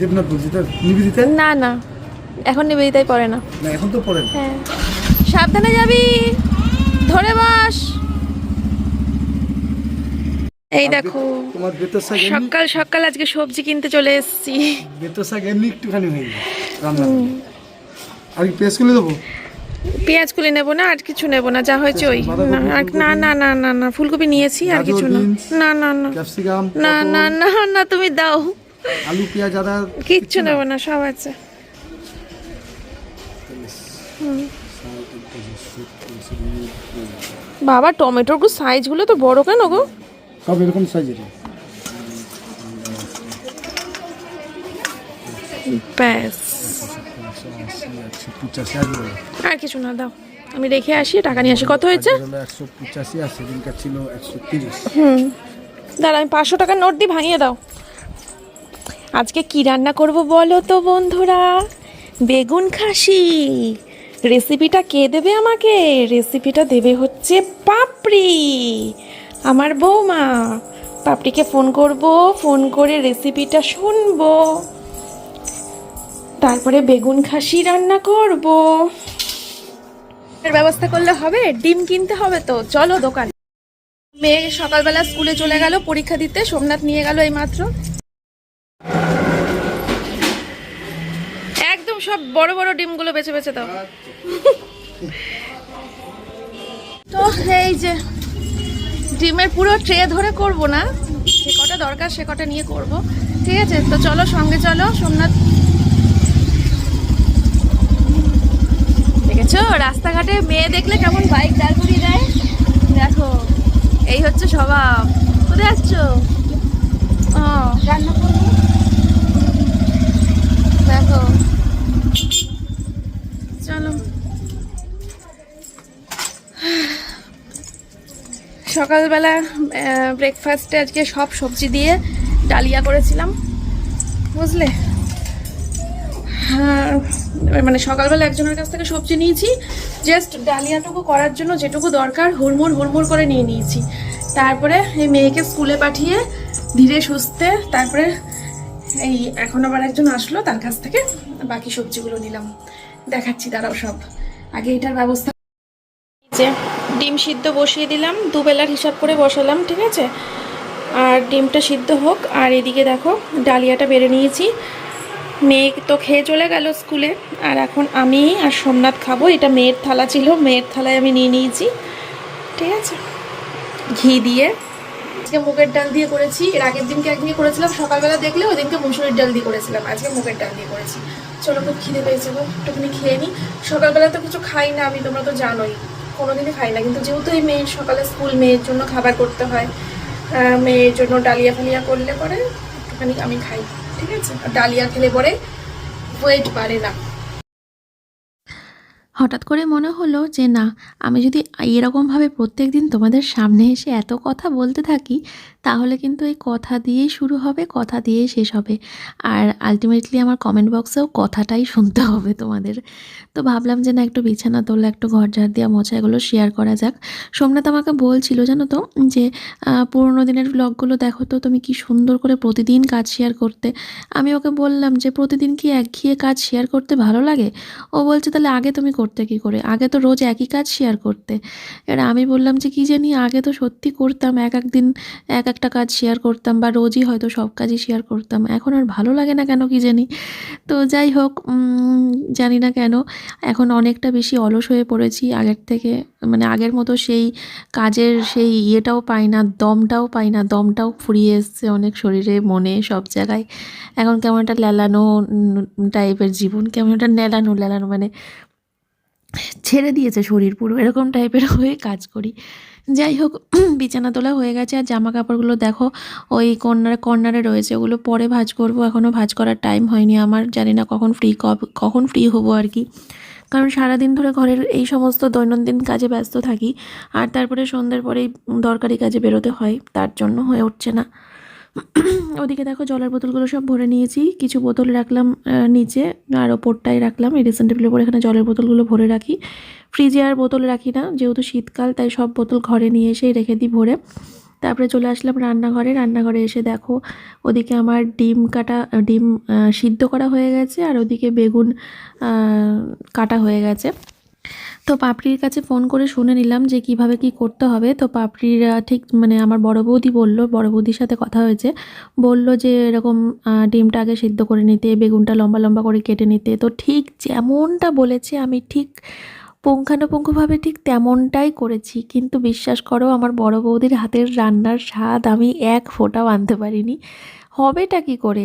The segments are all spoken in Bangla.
দেবনাথ বলছি তো নিবেদিতা? না না এখন নিবেদিতাই পড়ে না। না এখন তো পড়েন হ্যাঁ। সাবধানে যাবি ধরে বাস। এই দেখো তোমার বেতর শাক সকাল সকাল আজকে সবজি কিনতে চলে এসেছি। বেতর শাক এমনি একটুখানি হয়ে যায় রান্না আর কি পেস্ট করে দেবো? পেঁয়াজ কুলি নেব না আর কিছু নেব না যা হয়েছে ওই। না না না না না না ফুলকপি নিয়েছি আর কিছু না। না না না। না না না না তুমি দাও। আলু পেঁয়াজ আদা কিচ্ছু নেব না সব আছে। বাবা টমেটোর গো সাইজগুলো তো বড় কেন গো? সব এরকম সাইজের ব্যাস। আর কিছু না দাও। আমি রেখে আসি টাকা নিয়ে আসি। কত হয়েছে? একশো পঁচাশি আর সেদিনকার ছিল একশো তিরিশ। হুম। দাঁড়া আমি পাঁচশো টাকার নোট দিয়ে ভাঙিয়ে দাও। আজকে কি রান্না করব বলো তো বন্ধুরা? বেগুন খাসি। রেসিপিটা কে দেবে আমাকে? রেসিপিটা দেবে হচ্ছে পাপড়ি। আমার বৌমা। পাপড়িকে ফোন করব, ফোন করে রেসিপিটা শুনব। তারপরে বেগুন খাসি রান্না করব। ব্যবস্থা করলে হবে, ডিম কিনতে হবে তো। চলো দোকান। মেয়ে সকালবেলা স্কুলে চলে গেল, পরীক্ষা দিতে। সোমনাথ নিয়ে গেল এই মাত্র সব বড় বড় ডিমগুলো বেছে বেছে দাও। তো এই যে ডিমের পুরো ট্রে ধরে করব না, যে কটা দরকার সে কটা নিয়ে করব। ঠিক আছে? তো চলো সঙ্গে চলো, সোমনাথ। দেখেছ? রাস্তাঘাটে মেয়ে দেখলে কেমন বাইক দাঁড় করিয়ে দেয়? দেখো, এই হচ্ছে স্বভাব। কোথায় আসছো ও। রান্না করব দেখো। চলো। সকালবেলা ব্রেকফাস্টে আজকে সব সবজি দিয়ে ডালিয়া করেছিলাম। বুঝলে? হ্যাঁ মানে সকালবেলা একজনের কাছ থেকে সবজি নিয়েছি। জাস্ট ডালিয়াটুকু করার জন্য যেটুকু দরকার, হুড়মুড় হুড়মুড় করে নিয়ে নিয়েছি। তারপরে এই মেয়েকে স্কুলে পাঠিয়ে ধীরে সুস্থে তারপরে এই, এখন আবার একজন আসলো তার কাছ থেকে। বাকি সবজিগুলো নিলাম। দেখাচ্ছি তারাও সব। আগে এটার ব্যবস্থা ডিম সিদ্ধ বসিয়ে দিলাম, দুবেলার হিসাব করে বসালাম, ঠিক আছে? আর ডিমটা সিদ্ধ হোক, আর এদিকে দেখো, ডালিয়াটা বেড়ে নিয়েছি। মেয়ে তো খেয়ে চলে গেল স্কুলে, আর এখন আমি আর সোমনাথ খাব। এটা মেয়ের থালা ছিল, মেয়ের থালায় আমি নিয়ে নিয়েছি, ঠিক আছে? ঘি দিয়ে আজকে মুগের ডাল দিয়ে করেছি। এর আগের দিনকে একদিন করেছিলাম, সকালবেলা দেখলে ওই দিনকে মুসুরির ডাল দিয়ে করেছিলাম। আজকে মুগের ডাল দিয়ে করেছি। চলো খুব খিদে পেয়েছে গো, একটুখানি খেয়ে নিই সকালবেলা তো কিছু খাই না আমি, তোমরা তো জানোই। কোনোদিনই খাই না, কিন্তু যেহেতু এই মেয়ের সকালে স্কুল, মেয়ের জন্য খাবার করতে হয় মেয়ের জন্য ডালিয়া ফালিয়া করলে পরে একটুখানি আমি খাই, ঠিক আছে? আর ডালিয়া খেলে পরে ওয়েট বাড়ে না। হঠাৎ করে মনে হলো যে, না, আমি যদি এরকমভাবে প্রত্যেক দিন তোমাদের সামনে এসে এত কথা বলতে থাকি তাহলে কিন্তু এই কথা দিয়েই শুরু হবে, কথা দিয়েই শেষ হবে। আর আলটিমেটলি আমার কমেন্ট বক্সেও কথাটাই শুনতে হবে তোমাদের। তো ভাবলাম যে না, একটু বিছানা তোলা, একটু ঘর ঝাড় দেওয়া মোছা এগুলো শেয়ার করা যাক। সোমনাথ আমাকে বলছিল, জানো তো, যে পুরোনো দিনের ব্লগগুলো দেখো তো, তুমি কি সুন্দর করে প্রতিদিন কাজ শেয়ার করতে। আমি ওকে বললাম যে, প্রতিদিন কি একঘেয়ে কাজ শেয়ার করতে ভালো লাগে? ও বলছে, তাহলে আগে তুমি করতে কি করে? আগে তো রোজ একই কাজ শেয়ার করতে। এবার আমি বললাম যে, কি জানি, আগে তো সত্যি করতাম, এক এক দিন এক একটা কাজ শেয়ার করতাম বা রোজই হয়তো সব কাজই শেয়ার করতাম। এখন আর ভালো লাগে না কেন কি জানি? তো যাই হোক জানি না কেন, এখন অনেকটা বেশি অলস হয়ে পড়েছি। আগের থেকে মানে আগের মতো সেই কাজের সেই ইয়েটাও পাই না, দমটাও পাই না, দমটাও ফুরিয়ে এসছে অনেক শরীরে, মনে, সব জায়গায়। এখন কেমন একটা লেলানো টাইপের জীবন, কেমন একটা নেলানো লেলানো মানে ছেড়ে দিয়েছে শরীর পুরো, এরকম টাইপের হয়ে কাজ করি। যাই হোক বিছানা তোলা হয়ে গেছে আর জামা কাপড়গুলো দেখো, ওই কর্নার, কর্নারে রয়েছে। ওগুলো পরে ভাজ করব। এখনও ভাজ করার টাইম হয়নি আমার। জানি না কখন ফ্রি কখন ফ্রি হব আর কি। কারণ সারাদিন ধরে ঘরের এই সমস্ত দৈনন্দিন কাজে ব্যস্ত থাকি। আর তারপরে সন্ধ্যের পরেই দরকারি কাজে বেরোতে হয়। তার জন্য হয়ে উঠছে না। ওদিকে দেখো জলের বোতলগুলো সব ভরে নিয়েছি। কিছু বোতল রাখলাম নিচে, আর ওপরটাই রাখলাম। এই ড্রেসিং টেবিলের উপর এখানে জলের বোতলগুলো ভরে রাখি। ফ্রিজে আর বোতল রাখি না, যেহেতু শীতকাল, তাই সব বোতল ঘরে নিয়ে এসেই রেখে দিই ভরে। তারপরে চলে আসলাম রান্নাঘরে। রান্নাঘরে এসে দেখো, ওদিকে আমার ডিম কাটা, ডিম সিদ্ধ করা হয়ে গেছে, আর ওদিকে বেগুন কাটা হয়ে গেছে। তো পাপড়ির কাছে ফোন করে শুনে নিলাম যে কীভাবে কি করতে হবে। তো পাপড়িরা ঠিক মানে আমার বড় বৌদি বলল, বড় বৌদির সাথে কথা হয়েছে। বলল যে এরকম ডিমটা আগে সিদ্ধ করে নিতে, বেগুনটা লম্বা লম্বা করে কেটে নিতে। তো ঠিক যেমনটা বলেছে, আমি ঠিক পুঙ্খানুপুঙ্খভাবে ঠিক তেমনটাই করেছি। কিন্তু বিশ্বাস করো, আমার বড় বৌদির হাতের রান্নার স্বাদ আমি এক ফোঁটাও আনতে পারিনি। হবেটা কি করে?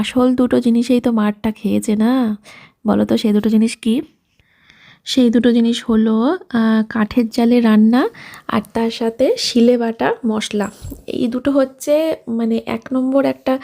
আসল দুটো জিনিসেই তো মারটা খেয়েছে না? বলো তো সে দুটো জিনিস কি? সেই দুটো জিনিস হলো কাঠের জালে রান্না আর তার সাথে শিলে বাটা মশলা। এই দুটো হচ্ছে মানে এক নম্বর একটা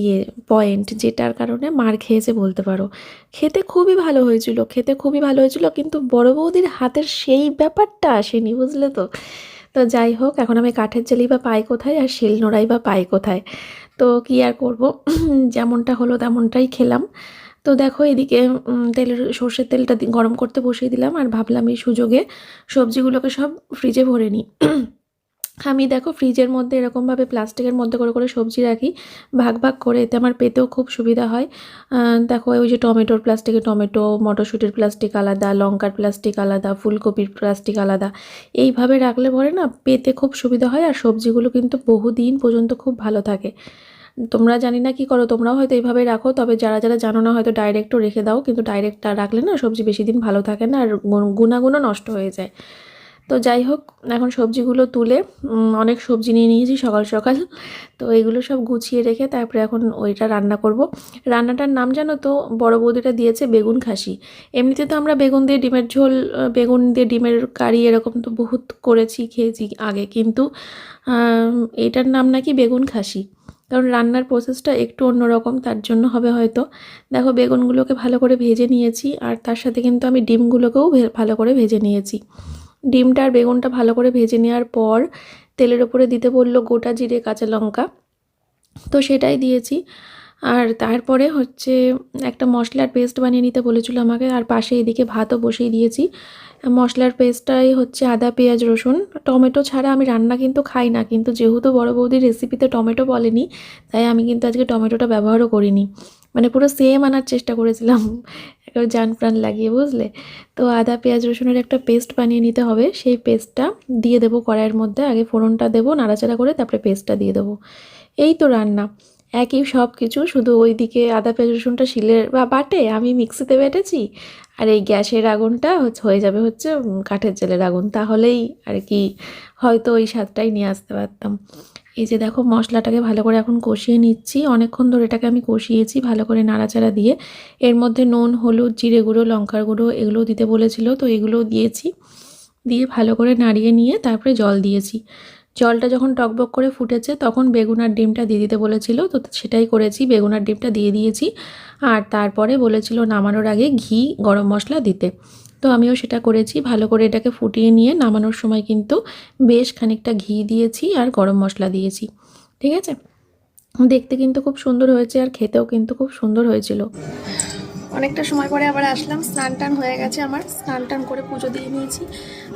ইয়ে পয়েন্ট যেটার কারণে মার খেয়েছে বলতে পারো। খেতে খুবই ভালো হয়েছিল, খেতে খুবই ভালো হয়েছিল, কিন্তু বড় বৌদির হাতের সেই ব্যাপারটা আসেনি, বুঝলে তো? তো যাই হোক, এখন আমি কাঠের জালি বা পাই কোথায় আর শিল নোড়াই বা পাই কোথায়? তো কী আর করব? যেমনটা হলো তেমনটাই খেলাম। তো দেখো এদিকে তেলের সর্ষের তেলটা গরম করতে বসিয়ে দিলাম আর ভাবলাম এই সুযোগে সবজিগুলোকে সব ফ্রিজে ভরে নিই। আমি দেখো ফ্রিজের মধ্যে এরকমভাবে প্লাস্টিকের মধ্যে করে করে সবজি রাখি, ভাগ ভাগ করে। এতে আমার পেতেও খুব সুবিধা হয়। দেখো ওই যে টমেটোর প্লাস্টিকে টমেটো, মটরশুঁটির প্লাস্টিক আলাদা, লঙ্কার প্লাস্টিক আলাদা, ফুলকপির প্লাস্টিক আলাদা। এইভাবে রাখলে পরে না পেতে খুব সুবিধা হয় আর সবজিগুলো কিন্তু বহুদিন পর্যন্ত খুব ভালো থাকে। তোমরা জানি না কি করো তোমরাও হয়তো এইভাবে রাখো তবে যারা যারা জানো না হয়তো ডাইরেক্টও রেখে দাও কিন্তু ডাইরেক্ট রাখলে না সবজি বেশি দিন ভালো থাকে না আর গুণ- গুণাগুণও নষ্ট হয়ে যায়। তো যাই হোক এখন সবজিগুলো তুলে অনেক সবজি নিয়ে নিয়েছি সকাল সকাল তো এগুলো সব গুছিয়ে রেখে তারপরে এখন ওইটা রান্না করব। রান্নাটার নাম জানো তো? বড় বৌদিটা দিয়েছে বেগুন খাসি। এমনিতে তো আমরা বেগুন দিয়ে ডিমের ঝোল বেগুন দিয়ে ডিমের কারি এরকম তো বহুত করেছি খেয়েছি আগে কিন্তু আম, এইটার নাম নাকি বেগুন খাসি। কারণ রান্নার প্রসেসটা একটু অন্যরকম, তার জন্য হবে হয়তো। দেখো, বেগুনগুলোকে ভালো করে ভেজে নিয়েছি, আর তার সাথে কিন্তু আমি ডিমগুলোকেও ভালো করে ভেজে নিয়েছি। ডিমটা আর বেগুনটা ভালো করে ভেজে নেওয়ার পর তেলের ওপরে দিতে বলল গোটা জিরে কাঁচা লঙ্কা। তো সেটাই দিয়েছি। আর তারপরে হচ্ছে একটা মশলার পেস্ট বানিয়ে নিতে বলেছিল আমাকে, আর পাশে এদিকে ভাতও বসিয়ে দিয়েছি। মশলার পেস্টটাই হচ্ছে আদা, পেঁয়াজ, রসুন। টমেটো ছাড়া আমি রান্না কিন্তু খাই না, কিন্তু যেহেতু বড় বৌদির রেসিপিতে টমেটো বলেনি, তাই আমি কিন্তু আজকে টমেটোটা ব্যবহারও করিনি। মানে পুরো সেম আনার চেষ্টা করেছিলাম, একেবারে জান প্রাণ লাগিয়ে, বুঝলে? তো আদা, পেঁয়াজ, রসুনের একটা পেস্ট বানিয়ে নিতে হবে, সেই পেস্টটা দিয়ে দেবো কড়াইয়ের মধ্যে, আগে ফোড়নটা দেবো, নাড়াচাড়া করে তারপরে পেস্টটা দিয়ে দেবো। এই তো রান্না। একই সব কিছু, শুধু ওইদিকে আদা, পেঁয়াজ, রসুনটা শিলের বা বাটে, আমি মিক্সিতে বেটেছি। আর এই গ্যাসের আগুনটা হয়ে যাবে হচ্ছে কাঠের জেলের আগুন। তাহলেই আর কি হয়তো ওই স্বাদটাই নিয়ে আসতে পারতাম। এই যে দেখো, মশলাটাকে ভালো করে এখন কষিয়ে নিচ্ছি। অনেকক্ষণ ধরে এটাকে আমি কষিয়েছি ভালো করে নাড়াচাড়া দিয়ে। এর মধ্যে নুন, হলুদ, জিরে গুঁড়ো, লঙ্কার গুঁড়ো এগুলোও দিতে বলেছিল, তো এগুলোও দিয়েছি। দিয়ে ভালো করে নাড়িয়ে নিয়ে তারপরে জল দিয়েছি। জলটা যখন টকবক করে ফুটেছে, তখন বেগুন আর ডিমটা দিয়ে দিতে বলেছিল। তো সেটাই করেছি বেগুন আর ডিমটা দিয়ে দিয়েছি। আর তারপরে বলেছিল নামানোর আগে ঘি, গরম মশলা দিতে। তো আমিও সেটা করেছি। ভালো করে এটাকে ফুটিয়ে নিয়ে নামানোর সময় কিন্তু বেশ খানিকটা ঘি দিয়েছি আর গরম মশলা দিয়েছি। ঠিক আছে? দেখতে কিন্তু খুব সুন্দর হয়েছে আর খেতেও কিন্তু খুব সুন্দর হয়েছিল। অনেকটা সময় পরে আবার আসলাম, স্নান টান হয়ে গেছে আমার, স্নান টান করে পুজো দিয়ে নিয়েছি।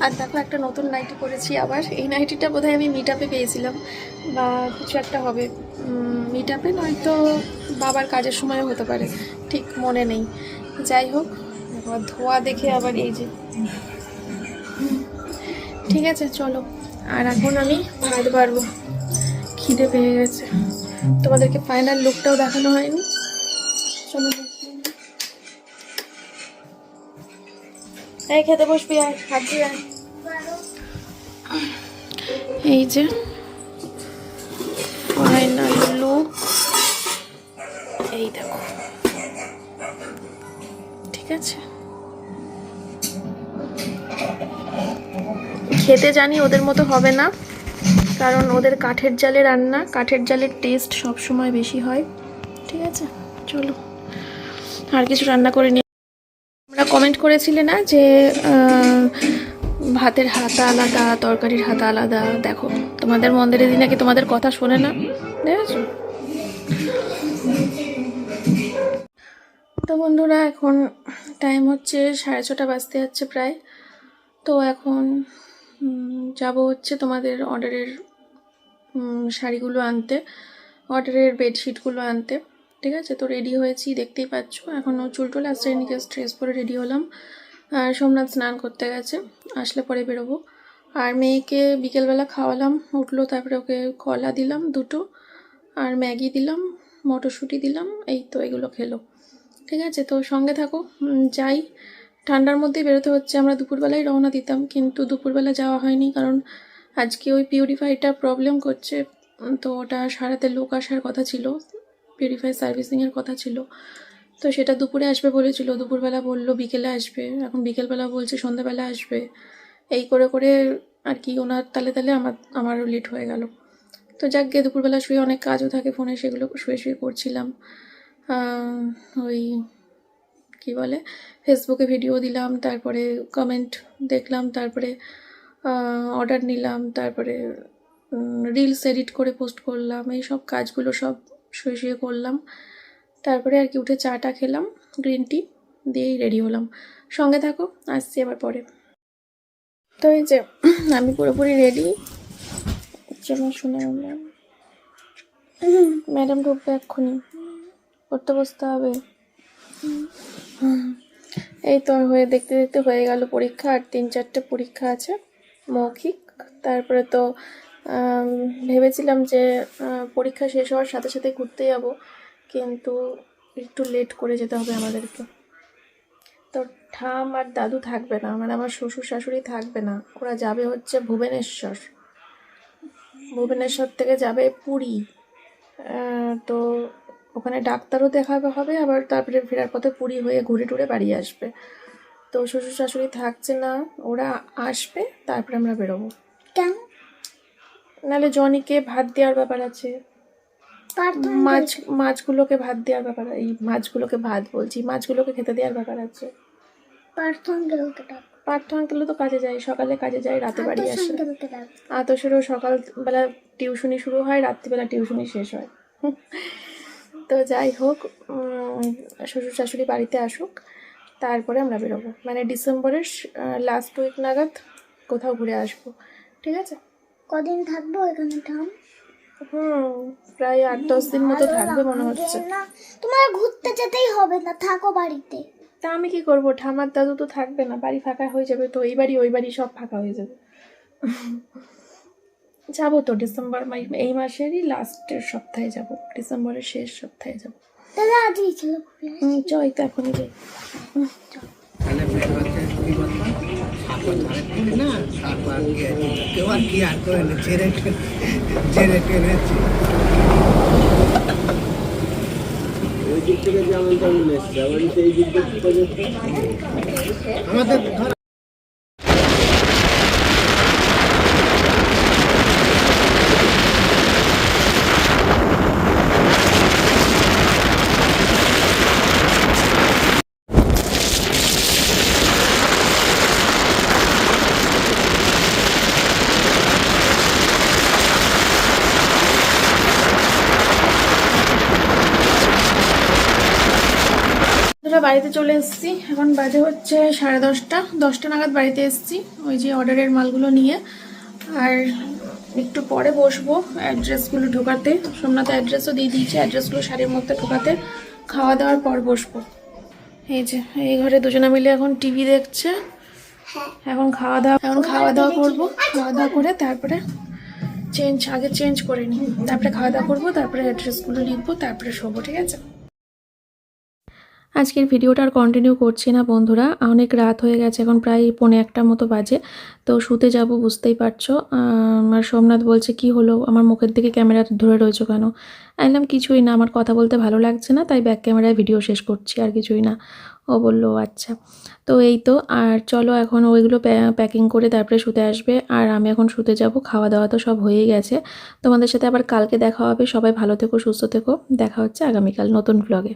আর দেখো, একটা নতুন নাইটি করেছি আবার। এই নাইটিটা বোধহয় আমি মিট পেয়েছিলাম, বা কিছু একটা হবে। মিট আপে নয়তো বাবার কাজের সময় হতে পারে, ঠিক মনে নেই। যাই হোক ধোয়া দেখে আবার এই যে। ঠিক আছে, চলো। আর এখন আমি ভাত পারব খিদে পেয়ে গেছে। তোমাদেরকে ফাইনাল লুকটাও দেখানো হয়নি। চলো। এই খেতে বসবি আর আয়। এই যে ফাইনাল এই দেখো। ঠিক আছে। খেতে জানি ওদের মতো হবে না, কারণ ওদের কাঠের জালে রান্না, কাঠের জালের টেস্ট সব সময় বেশি হয়। ঠিক আছে, চলো। আর কিছু রান্না করে কমেন্ট করেছিলে না যে ভাতের হাতা আলাদা, তরকারির হাতা আলাদা? দেখো, তোমাদের মন্দিরে দিনে নাকি তোমাদের কথা শোনে না, দেখেছ? তো বন্ধুরা, এখন টাইম হচ্ছে সাড়ে ছটা বাজতে যাচ্ছে প্রায়। তো এখন যাব হচ্ছে তোমাদের অর্ডারের শাড়িগুলো আনতে অর্ডারের বেডশিটগুলো আনতে। ঠিক আছে? তো রেডি হয়েছি, দেখতেই পাচ্ছ। এখনও চুল টুল আসতে নিজে ড্রেস পরে রেডি হলাম। আর সোমনাথ স্নান করতে গেছে, আসলে পরে বেরোবো। আর মেয়েকে বিকেলবেলা খাওয়ালাম, উঠল, তারপরে ওকে কলা দিলাম দুটো, আর ম্যাগি দিলাম, মটরশুঁটি দিলাম, এই তো এগুলো খেলো। ঠিক আছে? তো সঙ্গে থাকো যাই। ঠান্ডার মধ্যেই বেরোতে হচ্ছে, আমরা দুপুরবেলায় রওনা দিতাম, কিন্তু দুপুরবেলা যাওয়া হয়নি, কারণ আজকে ওই পিউরিফাইটা প্রবলেম করছে। তো ওটা সারাতে লোক আসার কথা ছিল। পিউরিফাই সার্ভিসিংয়ের কথা ছিল। তো সেটা দুপুরে আসবে বলেছিল। দুপুরবেলা বলল, বিকেলে আসবে। এখন বিকেলবেলা বলছে, সন্ধ্যাবেলা আসবে। এই করে করে আর কি ওনার তালে তালে আমার, আমারও লেট হয়ে গেল। তো যাক গিয়ে দুপুরবেলা শুয়ে অনেক কাজও থাকে ফোনে, সেগুলো শুয়ে শুয়ে করছিলাম। ওই কি বলে ফেসবুকে ভিডিও দিলাম, তারপরে কমেন্ট দেখলাম, তারপরে অর্ডার নিলাম, তারপরে রিলস এডিট করে পোস্ট করলাম। এই সব কাজগুলো সব শুয়ে শুয়ে করলাম তারপরে আর কি উঠে চাটা খেলাম গ্রিন টি দিয়েই রেডি হলাম। সঙ্গে থাকো, আসছি আবার পরে। তো এই যে, আমি পুরোপুরি রেডি যেমন শুনে ম্যাডাম ঢুকবে এক্ষুনি। পড়তে বসতে হবে। এই তো হয়ে, দেখতে দেখতে হয়ে গেল পরীক্ষা, আর তিন চারটে পরীক্ষা আছে, মৌখিক। তারপরে তো ভেবেছিলাম যে পরীক্ষা শেষ হওয়ার সাথে সাথে ঘুরতে যাব, কিন্তু একটু লেট করে যেতে হবে আমাদেরকে। তো ঠাম আর দাদু থাকবে না মানে আমার শ্বশুর শাশুড়ি থাকবে না, ওরা যাবে হচ্ছে ভুবনেশ্বর। ভুবনেশ্বর থেকে যাবে পুরী। তো ওখানে ডাক্তারও দেখাবে হবে, আবার তারপরে ফেরার পথে পুরী হয়ে ঘুরে টুরে বাড়ি আসবে। তো শ্বশুর শাশুড়ি থাকছে না, ওরা আসবে, তারপরে আমরা বেরোবো। কেন নাহলে জনিকে ভাত দেওয়ার ব্যাপার আছে। মাছ মাছগুলোকে ভাত দেওয়ার ব্যাপার এই মাছগুলোকে ভাত বলছি মাছগুলোকে খেতে দেওয়ার ব্যাপার আছে। প্রার্থনা গেলকে ডাক। পার্থ আঙ্কেলও তো কাজে যায় সকালে কাজে যায় রাতে বাড়ি আসে। আতসেরও সকালবেলা টিউশনি শুরু হয় রাত্রিবেলা টিউশনি শেষ হয়। তো যাই হোক শ্বশুর শাশুড়ি বাড়িতে আসুক তারপরে আমরা বেরোবো। মানে ডিসেম্বরের লাস্ট উইক নাগাদ কোথাও ঘুরে আসব। ঠিক আছে? কদিন থাকব এখানে থাম। হুম প্রায় আট দশ দিন মতো থাকবে মনে হচ্ছে। না। তোমার ঘুরতে যেতেই হবে না থাকো বাড়িতে। তা আমি কি করব? ঠামার দাদু তো থাকবে না বাড়ি ফাঁকা হয়ে যাবে তো এই বাড়ি ওই বাড়ি সব ফাঁকা হয়ে যাবে। যাব তো ডিসেম্বর মাই এই মাসেরই লাস্টের সপ্তাহে যাব ডিসেম্বরের শেষ সপ্তাহে যাব। দাদা আজই হুম চই তো এখনই যাই। কি আর করে না ছেড়ে ছেড়ে টেনেছে ওই দিক থেকে যেমন তেমন এসছে আবার সেই দিক থেকে আমাদের ধর আমরা বাড়িতে চলে এসেছি। এখন বাজে হচ্ছে সাড়ে দশটা। দশটা নাগাদ বাড়িতে এসেছি। ওই যে অর্ডারের মালগুলো নিয়ে। আর একটু পরে বসবো অ্যাড্রেসগুলো ঢোকাতে। সোমনাথ অ্যাড্রেসও দিয়ে দিয়েছি। অ্যাড্রেসগুলো শাড়ির মধ্যে ঢোকাতে। খাওয়া দাওয়ার পর বসবো। এই যে, এই ঘরে দুজনে মিলে এখন টিভি দেখছে। এখন খাওয়া দাওয়া, এখন খাওয়া দাওয়া করব। খাওয়া দাওয়া করে তারপরে চেঞ্জ, আগে চেঞ্জ করে নিই। তারপরে খাওয়া দাওয়া করব, তারপরে অ্যাড্রেসগুলো লিখব, তারপরে শোবো, ঠিক আছে? আজকের ভিডিওটা আর কন্টিনিউ করছি না বন্ধুরা। অনেক রাত হয়ে গেছে এখন প্রায় পৌনে একটার মতো বাজে। তো শুতে যাব বুঝতেই পারছ। আম, আর সোমনাথ বলছে কি হলো? আমার মুখের দিকে ক্যামেরা ধরে রয়েছো কেন? আইলাম কিছুই না আমার কথা বলতে ভালো লাগছে না তাই ব্যাক ক্যামেরায় ভিডিও শেষ করছি আর কিছুই না। ও বলল আচ্ছা। তো এই তো আর চলো এখন ওইগুলো প্যাকিং করে তারপরে শুতে আসবে। আর আমি এখন শুতে যাব খাওয়া দাওয়া তো সব হয়েই গেছে। তোমাদের সাথে আবার কালকে দেখা হবে। সবাই ভালো থেকো সুস্থ থেকো। দেখা হচ্ছে আগামীকাল নতুন ভ্লগে